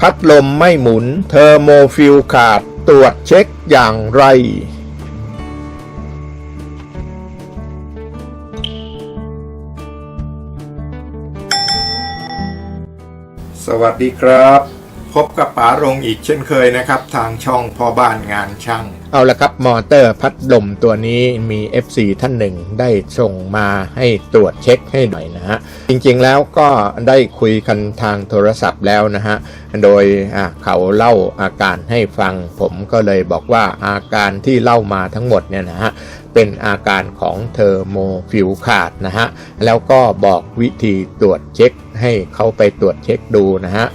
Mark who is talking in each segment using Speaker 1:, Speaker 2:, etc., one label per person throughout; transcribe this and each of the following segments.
Speaker 1: พัดลมไม่หมุน เทอร์โมฟิลขาดตรวจเช็คอย่างไร สวัสดีครับ พบกับป๋ารงอีกเช่นเคยนะครับ ทางช่องพ่อบ้านงานช่างเอาละครับมอเตอร์พัดลมตัวนี้มี FC ท่านหนึ่งได้ส่งมาให้ตรวจเช็คให้หน่อยนะฮะ จริงๆแล้วก็ได้คุยกันทางโทรศัพท์แล้วนะฮะ โดยเขาเล่าอาการให้ฟัง ผมก็เลยบอกว่าอาการที่เล่ามาทั้งหมดเนี่ยนะฮะ เป็นอาการของเทอร์โมฟิวขาดนะฮะ แล้วก็บอกวิธีตรวจเช็คให้เขาไปตรวจเช็คดูนะฮะ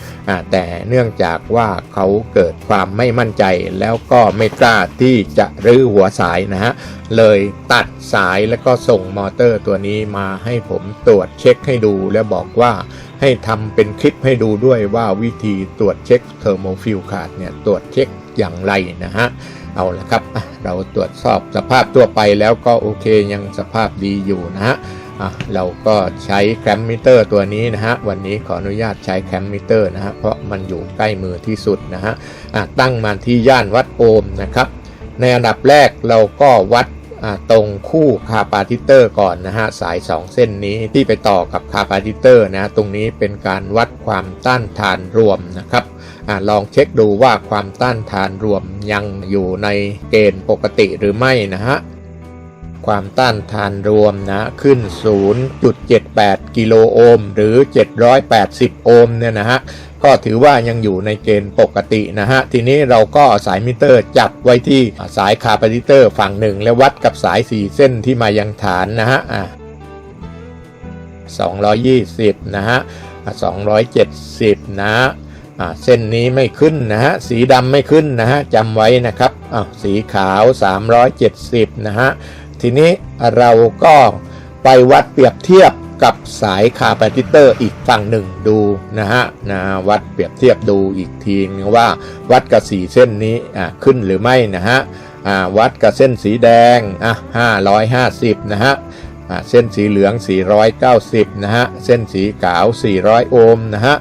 Speaker 1: แต่เนื่องจากว่าเขาเกิดความไม่มั่นใจแล้วก็ไม่กล้าที่จะรื้อหัวสายนะฮะ เลยตัดสายแล้วก็ส่งมอเตอร์ตัวนี้มาให้ผมตรวจเช็คให้ดูแล้วบอกว่าให้ทำเป็นคลิปให้ดูด้วยว่าวิธีตรวจเช็คเทอร์โมฟิวขาดเนี่ยตรวจเช็คอย่างไรนะฮะ เอาละครับ เราตรวจสอบสภาพทั่วไปแล้วก็โอเคยังสภาพดีอยู่นะฮะเราก็ใช้แคมมิเตอร์ตัวนี้นะฮะ วันนี้ขออนุญาตใช้แคมมิเตอร์นะฮะ เพราะมันอยู่ใกล้มือที่สุดนะฮะอะตั้งมาที่ย่านวัดโอห์มนะครับ ในอันดับแรกเราก็วัดตรงคู่คาปาติเตอร์ก่อนนะฮะสาย 2 เส้นนี้ที่ไปต่อกับคาปาติเตอร์นะตรงนี้เป็นการวัดความต้านทานรวมนะครับอลองเช็คดูว่าความต้านทานรวมยังอยู่ในเกณฑ์ปกติหรือไม่นะฮะ ความต้านทานรวมนะขึ้น 0.78 กิโลโอห์มหรือ 780 โอห์มเนี่ยนะฮะก็ถือว่ายังอยู่ในเกณฑ์ปกตินะฮะ ทีนี้เราก็สายมิเตอร์จับไว้ที่สายคาปาซิเตอร์ฝั่งหนึ่ง แล้ววัดกับสาย 4 เส้นที่มายังฐานนะฮะอะ220 นะฮะอะ270นะฮะเส้นนี้ไม่ขึ้นนะฮะ สีดำไม่ขึ้นนะฮะจำไว้นะครับอะสีขาว 370 นะฮะ ทีนี้เราก็ไปวัดเปรียบเทียบกับสายคาปาซิเตอร์อีกฝั่งหนึ่งดูนะฮะนะวัดเปรียบเทียบดูอีกทีนึงว่าวัดกับสีเส้นนี้อะขึ้นหรือไม่นะฮะอ่าวัดกับเส้นสีแดงอะ550 นะฮะอ่าเส้นสีเหลือง 490 นะฮะเส้นสีขาว 400 โอห์มนะฮะ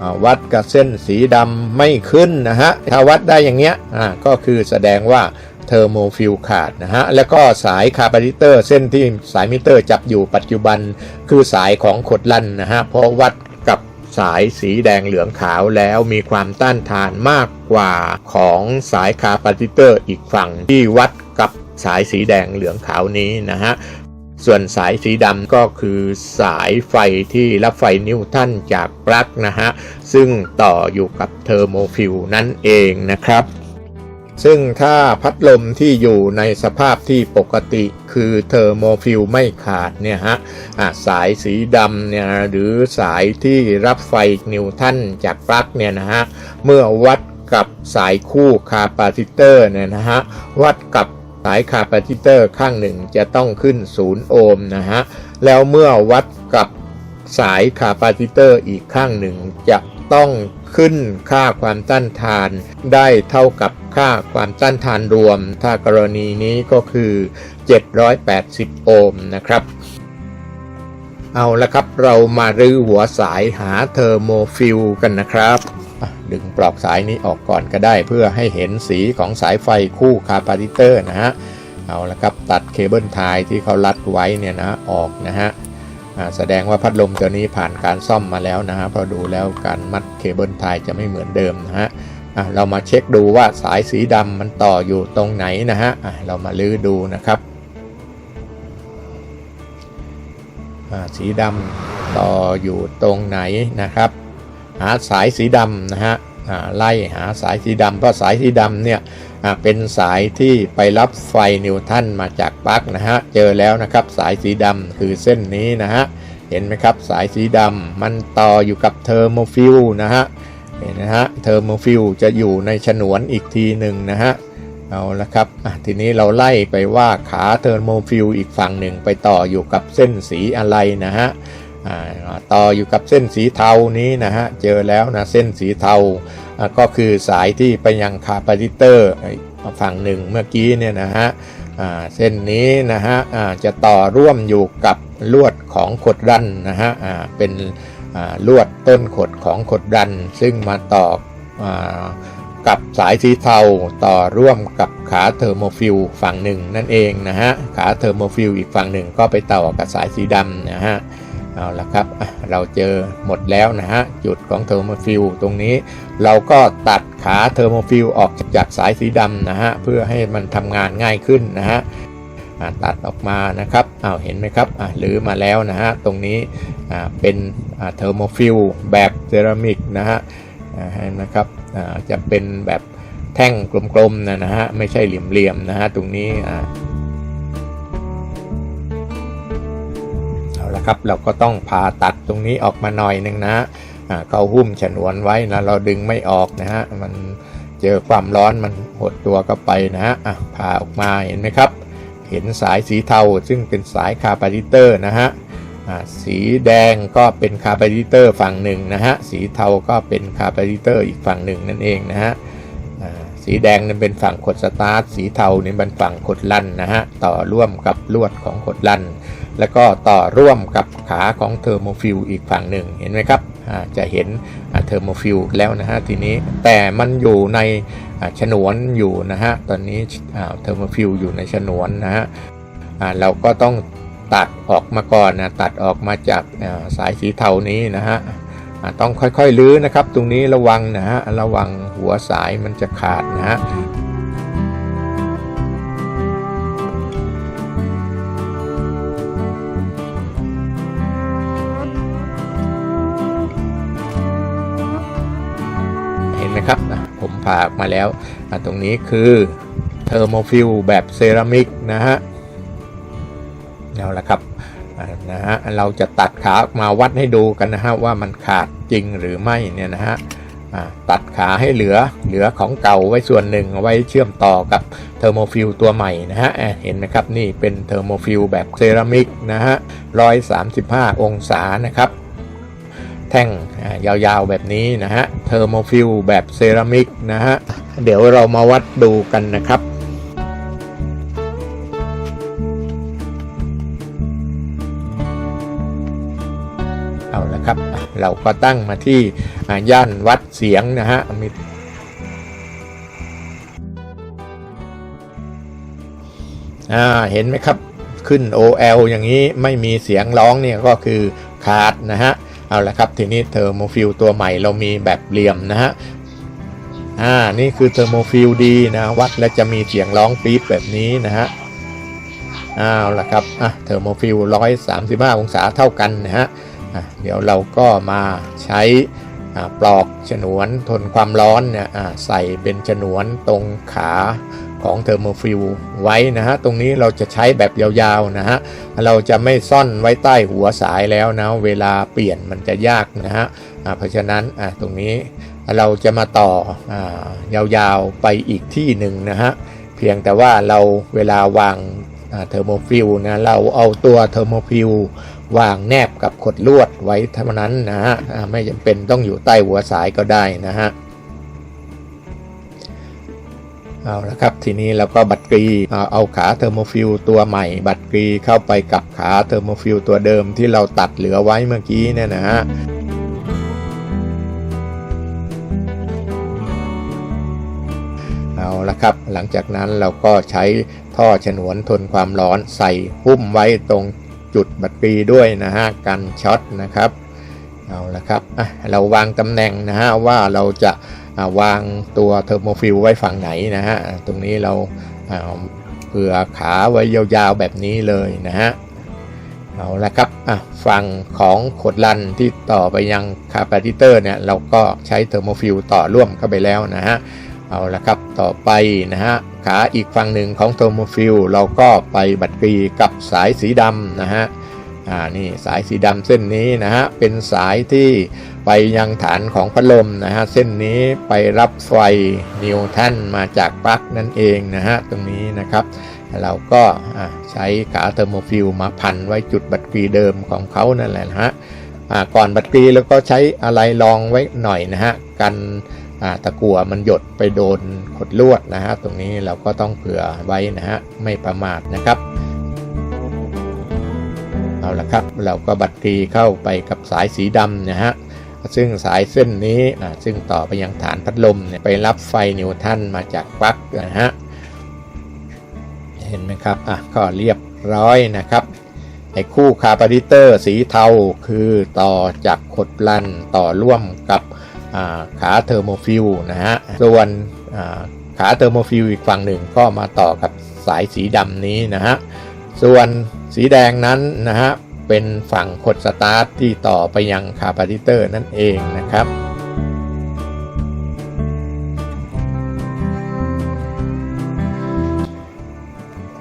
Speaker 1: อ่าวัดกับเส้นสีดำไม่ขึ้นนะฮะถ้าวัดได้อย่างเงี้ยอ่าก็คือแสดงว่า เทอร์โมฟิลขาดนะฮะ แล้วก็สายคาปาซิเตอร์เส้นที่สายมิเตอร์จับอยู่ปัจจุบันคือสายของขดลั่นนะฮะ เพราะวัดกับสายสีแดงเหลืองขาวแล้วมีความต้านทานมากกว่าของสายคาปาซิเตอร์อีกฝั่งที่วัดกับสายสีแดงเหลืองขาวนี้นะฮะส่วนสายสีดำก็คือสายไฟที่รับไฟนิวตันจากปลั๊กนะฮะ ซึ่งต่ออยู่กับเทอร์โมฟิลนั่นเองนะครับ ซึ่งถ้าพัดลมที่อยู่ในสภาพที่ปกติคือเทอร์โมฟิลไม่ขาดเนี่ยฮะะสายสีดำเนี่ยหรือสายที่รับไฟนิวตันจากปลั๊กเนี่ยนะฮะเมื่อวัดกับสายคู่คาปาซิเตอร์เนี่ยนะฮะวัดกับสายคาปาซิเตอร์ข้างหนึ่งจะต้องขึ้น0โอห์มนะฮะแล้วเมื่อวัดกับสายคาปาซิเตอร์อีกข้างหนึ่งจะต้อง ขึ้นค่าความต้านทาน ได้เท่ากับค่าความต้านทานรวม ถ้ากรณีนี้ก็คือ 780 โอห์มนะครับ เอาละครับเรามารื้อหัวสายหาเทอร์โมฟิลกันนะครับ ดึงปลอกสายนี้ออกก่อนก็ได้เพื่อให้เห็นสีของสายไฟคู่คาปาซิเตอร์นะฮะเอาละครับตัดเคเบิลไทยที่เขารัดไว้เนี่ยนะออกนะฮะ แสดงว่าพัดลมตัวนี้ผ่านการซ่อมมาแล้วนะฮะพอดูแล้วการมัดเคเบิลไทยจะไม่เหมือนเดิมนะฮะเรามาเช็คดูว่าสายสีดำมันต่ออยู่ตรงไหนนะฮะเรามาลื้อดูนะครับสีดำต่ออยู่ตรงไหนนะครับ หาสายสีดำนะฮะไล่หาสายสีดำเพราะสายสีดำเนี่ย เป็นสายที่ไปรับไฟนิวตันมาจากปลั๊กนะฮะ เจอแล้วนะครับสายสีดำคือเส้นนี้นะฮะ เห็นไหมครับสายสีดำมันต่ออยู่กับเทอร์โมฟิลนะฮะเห็นนะฮะเทอร์โมฟิลจะอยู่ในฉนวนอีกทีหนึ่งนะฮะเอาละครับทีนี้เราไล่ไปว่าขาเทอร์โมฟิลอีกฝั่งหนึ่งไปต่ออยู่กับเส้นสีอะไรนะฮะต่ออยู่กับเส้นสีเทานี้นะฮะเจอแล้วนะเส้นสีเทา ก็คือสายที่ไปยังคาปาซิเตอร์ฝั่งหนึ่งเมื่อกี้เนี่ยนะฮะเส้นนี้นะฮะจะต่อร่วมอยู่กับลวดของขดรันนะฮะเป็นลวดต้นขดของขดรัน ซึ่งมาต่ออกับสายสีเทาต่อร่วมกับขาเทอร์โมฟิลฝั่งหนึ่งนั่นเองนะฮะขาเทอร์โมฟิลอีกฝั่งหนึ่งก็ไปต่อกับสายสีดำนะฮะ เอาละครับ เราเจอหมดแล้วนะฮะ จุดของเทอร์โมฟิลตรงนี้ เราก็ตัดขาเทอร์โมฟิลออกจากสายสีดำนะฮะ เพื่อให้มันทำงานง่ายขึ้นนะฮะตัดออกมานะครับเอ้าเห็นไหมครับหรือมาแล้วนะฮะ ตรงนี้เป็นเทอร์โมฟิลแบบเซรามิกนะฮะเห็นไหมครับจะเป็นแบบแท่งกลมๆนะฮะ ไม่ใช่เหลี่ยมๆนะฮะ ตรงนี้ อ่าเอาละครับ เราก็ต้องผ่าตัดตรงนี้ออกมาหน่อยหนึ่งนะฮะอ่าเขาหุ้มฉนวนไว้นะเราดึงไม่ออกนะฮะมันเจอความร้อนมันหดตัวเข้าไปนะฮะผ่าออกมาเห็นไหมครับ เห็นสายสีเทาซึ่งเป็นสายคาร์บาดิเตอร์นะฮะสีแดงก็เป็นคาร์บาดิเตอร์ฝั่งหนึ่งนะฮะสีเทาก็เป็นคาร์บาดิเตอร์อีกฝั่งหนึ่งนั่นเองนะฮะสีแดงนั้นเป็นฝั่งขดสตาร์ทสีเทานี่เป็นฝั่งขดลั่นนะฮะต่อร่วมกับลวดของขดลั่น แล้วก็ต่อร่วมกับขาของเทอร์โมฟิลอีกฝั่งหนึ่งเห็นไหมครับอ่าจะเห็นเทอร์โมฟิลแล้วนะฮะทีนี้แต่มันอยู่ในฉนวนอยู่นะฮะตอนนี้เทอร์โมฟิลอยู่ในฉนวนนะฮะอ่าเราก็ต้องตัดออกมาก่อนนะตัดออกมาจากสายสีเทานี้นะฮะอ่าต้องค่อยๆลื้อนะครับ ตรงนี้ระวังนะฮะระวังหัวสายมันจะขาดนะฮะ ผมผ่าออกมาแล้ว ตรงนี้คือเทอร์โมฟิลแบบเซรามิกนะฮะเอาละครับนะฮะเราจะตัดขาออกมาวัดให้ดูกันนะฮะว่ามันขาดจริงหรือไม่เนี่ยนะฮะตัดขาให้เหลือเหลือของเก่าไว้ส่วนหนึ่งไว้เชื่อมต่อกับเทอร์โมฟิลตัวใหม่นะฮะอะเห็นไหมครับนี่เป็นเทอร์โมฟิลแบบเซรามิกนะฮะ135 องศานะครับ แท่งยาวๆแบบนี้นะฮะเทอร์โมฟิลแบบเซรามิกนะฮะเดี๋ยวเรามาวัดดูกันนะครับเอาละครับ เราก็ตั้งมาที่ย่านวัดเสียงนะฮะมีอ่าเห็นไหมครับขึ้น OL อย่างนี้ไม่มีเสียงร้องเนี่ยก็คือขาดนะฮะ เอาละครับทีนี้เทอร์โมฟิลตัวใหม่เรามีแบบเหลี่ยมนะฮะอ่านี่คือเทอร์โมฟิลดีนะวัดแล้วจะมีเสียงร้องปี๊บแบบนี้นะฮะเอาละครับอะเทอร์โมฟิล135องศาเท่ากันนะฮะอะเดี๋ยวเราก็มาใช้ปลอกฉนวนทนความร้อนเนี่ยใส่เป็นฉนวนตรงขา ของเทอร์โมฟิลไว้นะฮะตรงนี้เราจะใช้แบบยาวๆนะฮะเราจะไม่ซ่อนไว้ใต้หัวสายแล้วนะเวลาเปลี่ยนมันจะยากนะฮะเพราะฉะนั้นอ่าตรงนี้เราจะมาต่ออายาวๆไปอีกที่หนึ่งนะฮะเพียงแต่ว่าเราเวลาวางเทอร์โมฟิลนะเราเอาตัวเทอร์โมฟิลวางแนบกับขดลวดไว้เท่านั้นนะฮะไม่จำเป็นต้องอยู่ใต้หัวสายก็ได้นะฮะ เอาละครับทีนี้เราก็บัตรกรีเอาขาเทอร์โมฟิลตัวใหม่ บัตรกรีเข้าไปกับขาเทอร์โมฟิลตัวเดิมที่เราตัดเหลือไว้เมื่อกี้เนี่ยนะฮะเอาละครับ หลังจากนั้นเราก็ใช้ท่อฉนวนทนความร้อนใส่หุ้มไว้ตรงจุดบัตรกรีด้วยนะฮะกันช็อตนะครับเอาละครับอะเราวางตำแหน่งนะฮะว่าเราจะ วางตัวเทอร์โมฟิลไว้ฝั่งไหนนะฮะตรงนี้เราอ่าเผื่อขาไว้ยาวๆแบบนี้เลยนะฮะเอาละครับอะฝั่งของขดลันที่ต่อไปยังคาปาติเตอร์เนี่ยเราก็ใช้เทอร์โมฟิลต่อร่วมเข้าไปแล้วนะฮะเอาละครับต่อไปนะฮะขาอีกฝั่งหนึ่งของเทอร์โมฟิลเราก็ไปบัดกรีกับสายสีดำนะฮะ อ่านี่สายสีดำเส้นนี้นะฮะเป็นสายที่ไปยังฐานของพัดลมนะฮะเส้นนี้ไปรับไฟนิวตันมาจากปลั๊กนั่นเองนะฮะตรงนี้นะครับเราก็ใช้ขาเทอร์โมฟิลมาพันไว้จุดบัตรกรีเดิมของเขานั่นแหละนะฮะก่อนบัตรกรีแล้วก็ใช้อะไรรองไว้หน่อยนะฮะกันตะกั่วมันหยดไปโดนขดลวดนะฮะตรงนี้เราก็ต้องเผื่อไว้นะฮะไม่ประมาทนะครับ เอาละครับ เราก็บัตรกรีเข้าไปกับสายสีดำนะฮะซึ่งสายเส้นนี้ซึ่งต่อไปยังฐานพัดลมเนี่ยไปรับไฟนิวตันมาจากปลั๊กนะฮะเห็นไหมครับอะก็เรียบร้อยนะครับไอ้คู่คาร์บอดิเตอร์สีเทาคือต่อจากขดลันต่อร่วมกับขาเทอร์โมฟิลนะฮะส่วนขาเทอร์โมฟิลอีกฝั่งหนึ่งก็มาต่อกับสายสีดำนี้นะฮะ ส่วนสีแดงนั้นนะฮะเป็นฝั่งขดสตาร์ทที่ต่อไปยังคาร์บอดิเตอร์นั่นเองนะครับ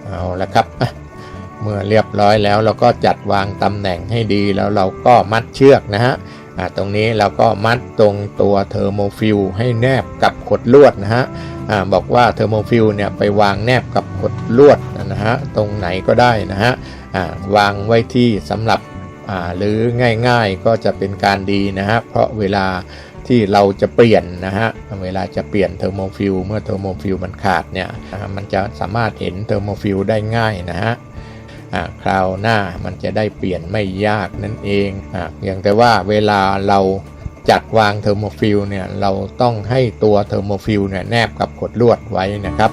Speaker 1: เอาละครับ เมื่อเรียบร้อยแล้วเราก็จัดวางตำแหน่งให้ดีแล้วเราก็มัดเชือกนะฮะตรงนี้เราก็มัดตรงตัวเทอร์โมฟิลให้แนบกับขดลวดนะฮะอบอกว่าเทอร์โมฟิลเนี่ยไปวางแนบกับขดลวด นะฮะตรงไหนก็ได้นะฮะวางไว้ที่สำหรับหรือง่ายๆก็จะเป็นการดีนะฮะเพราะเวลาที่เราจะเปลี่ยนนะฮะเวลาจะเปลี่ยนเทอร์โมฟิลเมื่อเทอร์โมฟิลมันขาดเนี่ยมันจะสามารถเห็นเทอร์โมฟิลได้ง่ายนะฮะคราวหน้ามันจะได้เปลี่ยนไม่ยากนั่นเองออย่างแต่ว่าเวลาเราจัดวางเทอร์โมฟิลเนี่ยเราต้องให้ตัวเทอร์โมฟิลเนี่ยแนบกับขดลวดไว้นะครับ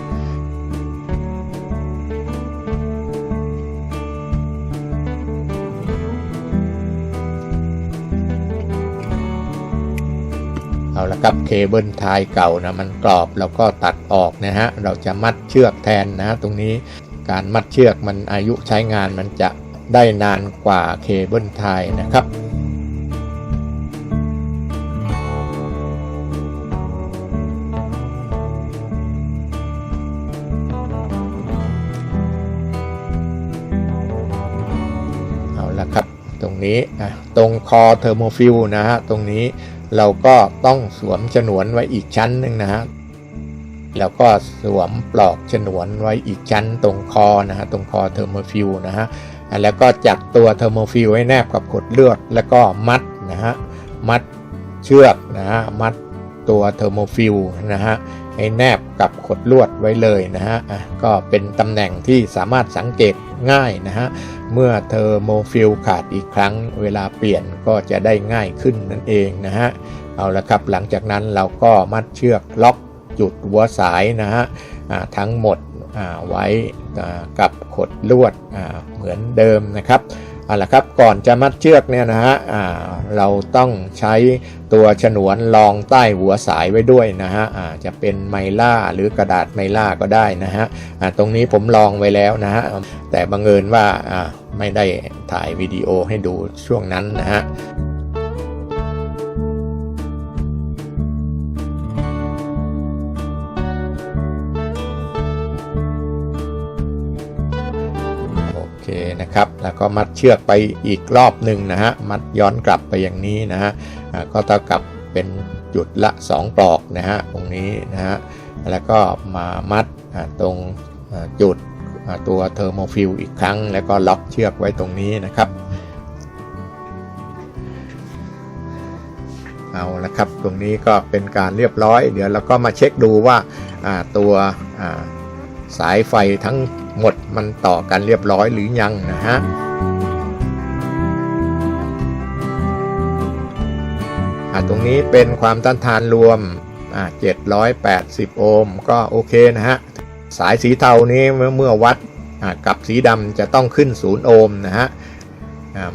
Speaker 1: เอาละครับเคเบิลไทยเก่านะมันกรอบเราก็ตัดออกนะฮะเราจะมัดเชือกแทนนะฮะตรงนี้การมัดเชือกมันอายุใช้งานมันจะได้นานกว่าเคเบิลไทยนะครับเอาละครับตรงนี้อะตรงคอเทอร์โมฟิลนะฮะตรงนี้ เราก็ต้องสวมฉนวนไว้อีกชั้นหนึ่งนะฮะแล้วก็สวมปลอกฉนวนไว้อีกชั้นตรงคอนะฮะตรงคอเทอร์โมฟิลนะฮะแล้วก็จับตัวเทอร์โมฟิลให้แนบกับขดเลือดแล้วก็มัดนะฮะมัดเชือกนะฮะมัดตัวเทอร์โมฟิลนะฮะให้แนบกับขดลวดไว้เลยนะฮะก็เป็นตำแหน่งที่สามารถสังเกต ง่ายนะฮะ เมื่อเทอร์โมฟิลขาดอีกครั้ง เวลาเปลี่ยนก็จะได้ง่ายขึ้นนั่นเองนะฮะ เอาละครับหลังจากนั้นเราก็มัดเชือกล็อกจุดหัวสายนะฮะทั้งหมดไว้กับขดลวดเหมือนเดิมนะครับ เอาละครับก่อนจะมัดเชือกเนี่ยนะฮะเราต้องใช้ตัวฉนวนรองใต้หัวสายไว้ด้วยนะฮะอาจะเป็นไมล่าหรือกระดาษไมล่าก็ได้นะฮะตรงนี้ผมลองไว้แล้วนะฮะแต่บังเอิญว่าอ่าไม่ได้ถ่ายวิดีโอให้ดูช่วงนั้นนะฮะโอเคนะครับ แล้วก็มัดเชือกไปอีกรอบหนึ่งนะฮะ มัดย้อนกลับไปอย่างนี้นะฮะก็เท่ากับเป็นจุดละ 2 ปลอกนะฮะตรงนี้นะฮะ แล้วก็มามัดตรงจุดตัวเทอร์โมฟิลอีกครั้ง แล้วก็ล็อกเชือกไว้ตรงนี้นะครับ เอาละครับตรงนี้ก็เป็นการเรียบร้อย เดี๋ยวเราก็มาเช็คดูว่าตัว สายไฟทั้งหมดมันต่อกันเรียบร้อยหรือยังนะฮะตรงนี้เป็นความต้านทานรวม 780 โอห์มก็โอเคนะฮะ สายสีเทานี้เมื่อวัดกับสีดำจะต้องขึ้น 0 โอห์มนะฮะ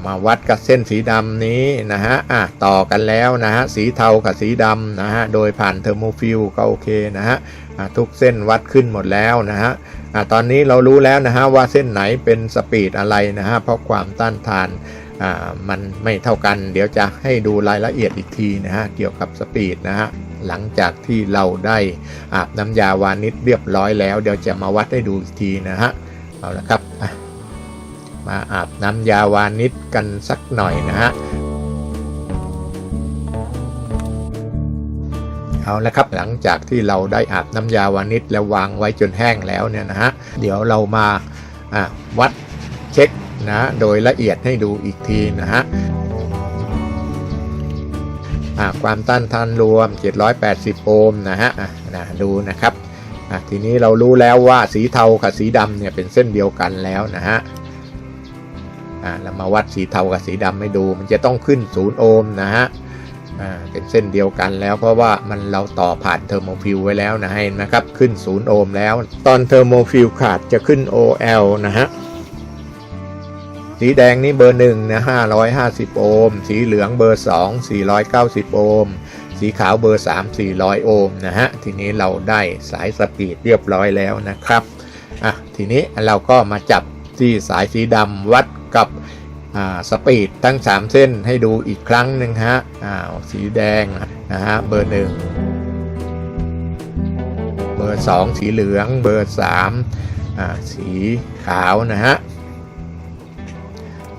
Speaker 1: มาวัดกับเส้นสีดำนี้นะฮะะต่อกันแล้วนะฮะ สีเทากับสีดำนะฮะ โดยผ่านเทอร์โมฟิลก็โอเคนะฮะ ทุกเส้นวัดขึ้นหมดแล้วนะฮะตอนนี้เรารู้แล้วนะฮะว่าเส้นไหนเป็นสปีดอะไรนะฮะเพราะความต้านทานมันไม่เท่ากัน เดี๋ยวจะให้ดูรายละเอียดอีกทีนะฮะเกี่ยวกับสปีดนะฮะหลังจากที่เราได้อาบน้ำยาวานิชเรียบร้อยแล้ว เดี๋ยวจะมาวัดให้ดูอีกทีนะฮะเอาละครับมาอาบน้ำยาวานิชกันสักหน่อยนะฮะ เอาละครับ หลังจากที่เราได้อาบน้ำยาวานิชแล้ววางไว้จนแห้งแล้วเนี่ยนะฮะเดี๋ยวเรามาวัดเช็คนะโดยละเอียดให้ดูอีกทีนะฮะความต้านทานรวม 780 โอห์มนะฮะนะดูนะครับทีนี้เรารู้แล้วว่าสีเทากับสีดำเนี่ยเป็นเส้นเดียวกันแล้วนะฮะเรามาวัดสีเทากับสีดำให้ดู มันจะต้องขึ้น 0 โอห์มนะฮะ เป็นเส้นเดียวกันแล้วเพราะว่ามันเราต่อผ่านเทอร์โมฟิลไว้แล้วนะเห็นไหมครับ ขึ้น 0 โอห์มแล้ว ตอนเทอร์โมฟิลขาดจะขึ้น OL นะฮะสีแดงนี่เบอร์1นะ550 โอห์ม สีเหลืองเบอร์ 2 490 โอห์ม สีขาวเบอร์ 3 400 โอห์มนะฮะ ทีนี้เราได้สายสปีดเรียบร้อยแล้วนะครับ อะ ทีนี้เราก็มาจับที่สายสีดำวัดกับ สปีดทั้ง 3 เส้นให้ดูอีกครั้งหนึ่งฮะอ่าสีแดงนะฮะเบอร์ 1 เบอร์ 2 สีเหลือง เบอร์3อ่าสีขาวนะฮะ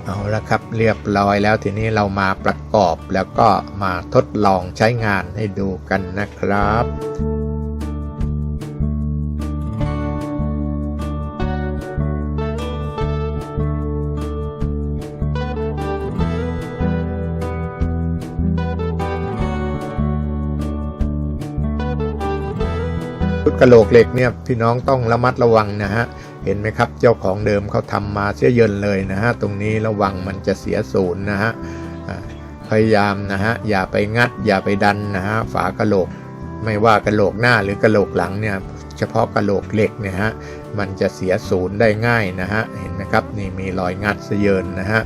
Speaker 1: เอาละครับเรียบร้อยแล้วทีนี้เรามาประกอบแล้วก็มาทดลองใช้งานให้ดูกันนะครับ กระโหลกเหล็กเนี่ยพี่น้องต้องระมัดระวังนะฮะเห็นไหมครับเจ้าของเดิมเขาทำมาเสียเยินเลยนะฮะตรงนี้ระวังมันจะเสียศูนย์นะฮะพยายามนะฮะอย่าไปงัดอย่าไปดันนะฮะฝากระโหลก ไม่ว่ากระโหลกหน้าหรือกระโหลกหลังเนี่ยเฉพาะกระโหลกเหล็กเนี่ยฮะมันจะเสียศูนย์ได้ง่ายนะฮะเห็นไหมครับนี่มีรอยงัดเสียเยินนะฮะ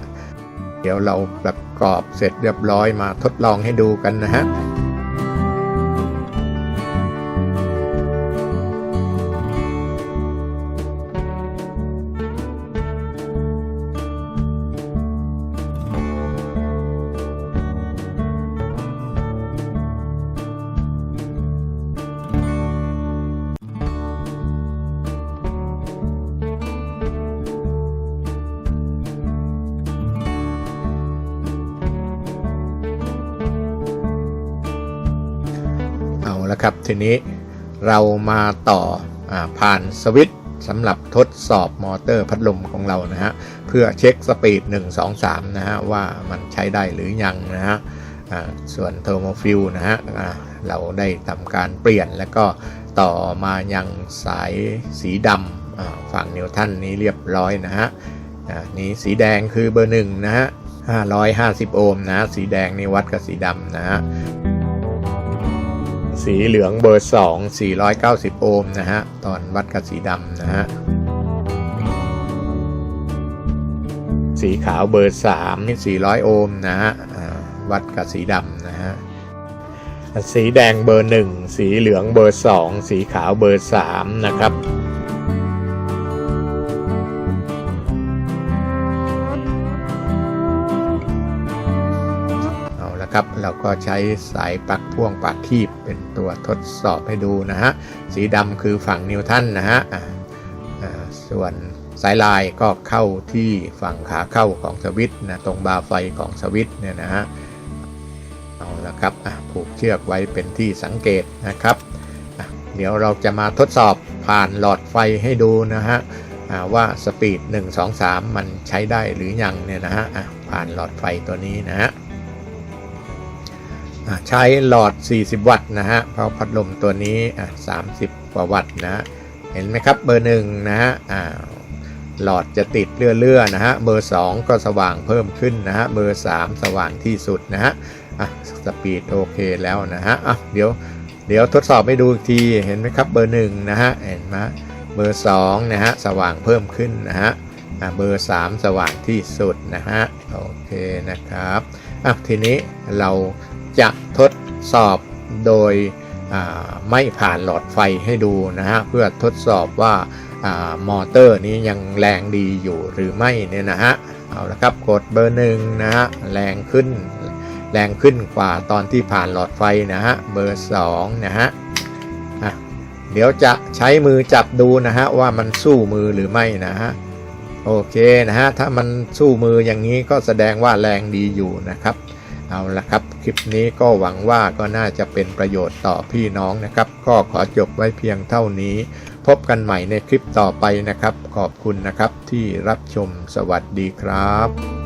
Speaker 1: เดี๋ยวเราประกอบเสร็จเรียบร้อยมาทดลองให้ดูกันนะฮะ เอาละครับ ทีนี้เรามาต่ออผ่านสวิตช์สำหรับทดสอบมอเตอร์พัดลมของเรานะฮะเพื่อเช็คสปีด 1 2 3 นะฮะว่ามันใช้ได้หรือยังนะฮะส่วนเทอร์โมฟิลนะฮะเราได้ทำการเปลี่ยนแล้วก็ต่อมายังสายสีดำฝั่งนิวตันนี้เรียบร้อยนะฮะนี่สีแดงคือเบอร์หนึ่งนะฮะ550 โอห์มนะ สีแดงนี่วัดกับสีดำนะฮะ สีเหลืองเบอร์ 2 490 โอห์มนะฮะ ตอนวัดกับสีดำนะฮะ สีขาวเบอร์3นี่400 โอห์มนะฮะวัดกับสีดำนะฮะ สีแดงเบอร์ 1 สีเหลืองเบอร์ 2 สีขาวเบอร์ 3 นะครับ เอาละครับ เราก็ใช้สายปลั๊กพ่วงปากคีบเป็นตัวทดสอบให้ดูนะฮะ สีดำคือฝั่งนิวตันนะฮะส่วนสายลายก็เข้าที่ฝั่งขาเข้าของสวิตช์นะตรงบาร์ไฟของสวิตช์เนี่ยนะฮะเอาละครับผูกเชือกไว้เป็นที่สังเกตนะครับ เดี๋ยวเราจะมาทดสอบผ่านหลอดไฟให้ดูนะฮะว่าสปีด 1 2 3 มันใช้ได้หรือยังเนี่ยนะฮะผ่านหลอดไฟตัวนี้นะฮะ ใช้หลอด 40 วัตต์นะฮะเพราะพัดลมตัวนี้30 กว่าวัตต์นะฮะเห็นไหมครับเบอร์หนึ่งนะฮะหลอดจะติดเลื่อๆนะฮะเบอร์ 2 ก็สว่างเพิ่มขึ้นนะฮะเบอร์ 3 สว่างที่สุดนะฮะอะสปีดโอเคแล้วนะฮะอะเดี๋ยวเดี๋ยวทดสอบให้ดูอีกทีเห็นไหมครับเบอร์หนึ่งนะฮะเห็นไหมเบอร์2นะฮะสว่างเพิ่มขึ้นนะฮะอะเบอร์ 3 สว่างที่สุดนะฮะโอเคนะครับอะทีนี้เรา จะทดสอบโดยไม่ผ่านหลอดไฟให้ดูนะฮะเพื่อทดสอบว่าอามอเตอร์นี้ยังแรงดีอยู่หรือไม่เนี่ยนะฮะเอาละครับกดเบอร์หนึ่งนะฮะแรงขึ้น แรงขึ้นกว่าตอนที่ผ่านหลอดไฟนะฮะเบอร์สองนะฮะเดี๋ยวจะใช้มือจับดูนะฮะว่ามันสู้มือหรือไม่นะฮะโอเคนะฮะถ้ามันสู้มืออย่างนี้ก็แสดงว่าแรงดีอยู่นะครับ เอาละครับ คลิปนี้ก็หวังว่าก็น่าจะเป็นประโยชน์ต่อพี่น้องนะครับ ก็ขอจบไว้เพียงเท่านี้ พบกันใหม่ในคลิปต่อไปนะครับ ขอบคุณนะครับที่รับชมสวัสดีครับ